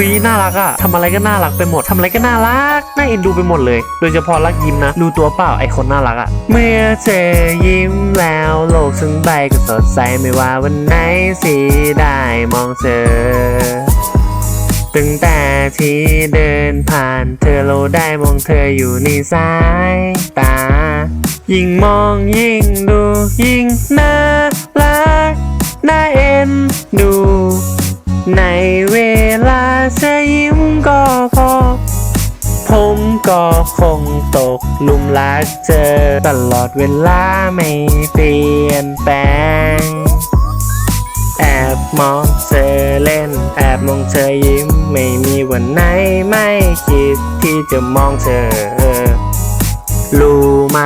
คุยน่ารักอะทำอะไรก็น่ารักไปหมดทำอะไรก็น่ารักน่าเอ็นดูไปหมดเลย โดยเฉพาะรักยิ้มนะรู้ตัวเปล่าไอคนน่ารักอะเมื่อเธอยิ้มแล้วโลกทั้งใบก็สดใสไม่ว่าวันไหนสีได้มองเธอตั้งแต่ที่เดินผ่านเธอเราได้มองเธออยู่ในสายตา ยิ่งมองยิ่งดูยิ่งน่ารักน่าเอ็นดูใน เวลาเธอยิ้มก็พอ ผมก็คงตกลุมรักเธอ ตลอดเวลาไม่เปลี่ยนแปลง แอบมองเธอเล่น แอบมองเธอยิ้ม ไม่มีวันไหนไม่คิดที่จะมองเธอ รู้ไหม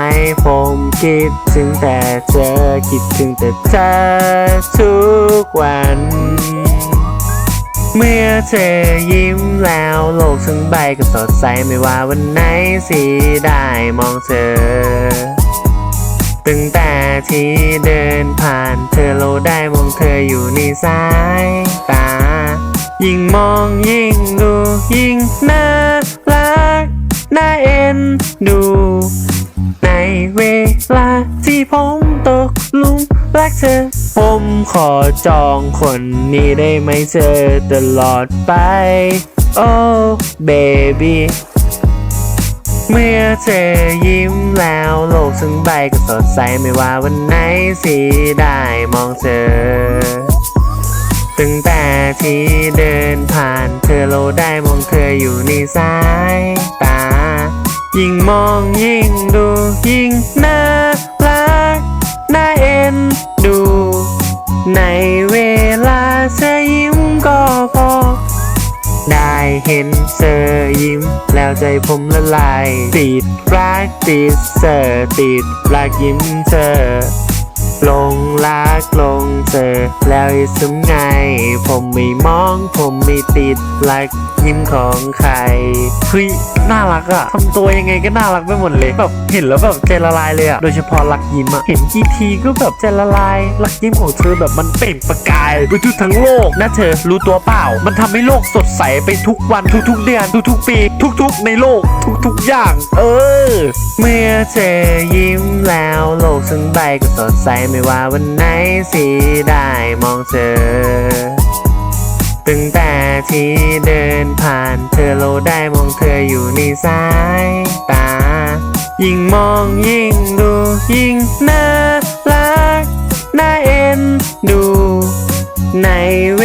ผมคิดถึงแต่เธอ คิดถึงแต่เธอทุกวัน เมื่อเธอยิ้มแล้วโลกทั้งใบก็สดใสไม่ว่าวันไหนสีได้มองเธอ ตั้งแต่ที่เดินผ่านเธอเราได้มองเธออยู่ในสายตา ยิ่งมองยิ่งดูยิ่งน่ารักน่าเอ็นดู จองคนนี้ได้ไหมเธอตลอดไป โอ้เบบี้ เมื่อเธอยิ้มแล้วโลกทั้งใบก็สดใสไม่ว่าวันไหนสีได้มองเธอ ตั้งแต่ที่เดินผ่านเธอเราได้มองเธออยู่ในสายตา ยิ่งมองยิ่งดูยิ่งน่า ในเวลาเธอยิ้มก็พอ ได้เห็นเธอยิ้ม แล้วใจผมละลาย ติดรักติดเธอติดรักยิ้มเธอลงรักลงเธอ แล้วจะทำไง ผมไม่มองผมไม่ติดรักยิ้มของใครเฮ้ น่ารักอะทำตัวยังไงก็น่ารักไปหมดเลยแบบเห็นแล้วแบบใจละลายเลยอะโดยเฉพาะรักยิ้มอะเห็นกี่ทีก็แบบใจละลายรักยิ้มของเธอแบบมันเปล่งประกายไปทั่วทั้งโลกนะเธอรู้ตัวเปล่า มันทำให้โลกสดใสไปทุกวันทุกๆเดือนทุกๆปี ทุกๆในโลกทุกๆอย่าง เออ เมื่อเธอยิ้มแล้วโลกทั้งใบก็สดใสไม่ว่าวันไหนสีได้มองเธอตั้งแต่ ที่เดินผ่านเธอเราได้มองเธออยู่ในสายตา ยิ่งมองยิ่งดู ยิ่งน่ารัก น่าเอ็นดู ในเว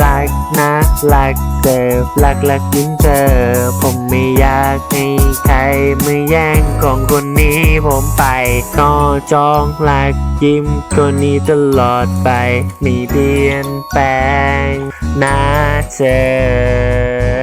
รักนะรักเจอรักรักยิ้มเธอ ผมไม่อยากให้ใครมาแย่งของคนนี้ผมไป ก็จองรักยิ้มคนนี้ตลอดไป ไม่เปลี่ยนแปลงนะเธอ